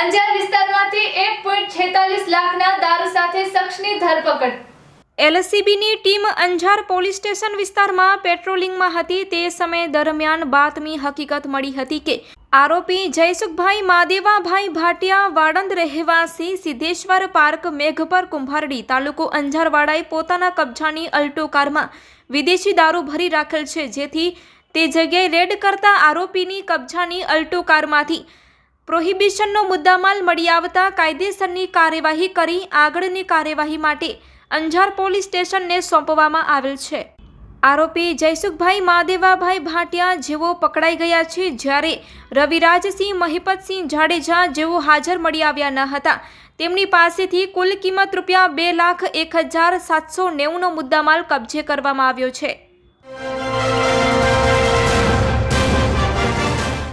અંજાર વિસ્તારમાંથી એક પોઈન્ટ છેતાલીસ લાખના દારૂ સાથે શખ્સની ધરપકડ. એલસીબીની ટીમ અંજાર પોલીસ સ્ટેશન વિસ્તારમાં પેટ્રોલિંગમાં હતી. તે સમય દરમિયાન બાતમી હકીકત મળી હતી કે આરોપી જયસુખભાઈ માદેવાભાઈ ભાટિયા વાડંદ રહેવાસી સિદ્ધેશ્વર પાર્ક મેઘપર કુંભારડી તાલુકો અંજારવાડાએ પોતાના કબજાની અલ્ટો કારમાં વિદેશી દારૂ ભરી રાખેલ છે. જેથી તે જગ્યાએ રેડ કરતા આરોપીની કબજાની અલ્ટો કારમાંથી પ્રોહિબિશનનો મુદ્દામાલ મળી આવતા કાયદેસરની કાર્યવાહી કરી આગળની કાર્યવાહી માટે અંજાર પોલીસ સ્ટેશનને સોંપવામાં આવેલ છે. આરોપી જયસુખભાઈ મહાદેવાભાઈ ભાટિયા જેઓ પકડાઈ ગયા છે જ્યારે રવિરાજસિંહ મહિપતસિંહ જાડેજા જેઓ હાજર મળી આવ્યા ન હતા. તેમની પાસેથી કુલ કિંમત રૂપિયા બે લાખ એક હજાર સાતસો નેવુંનો મુદ્દામાલ કબજે કરવામાં આવ્યો છે.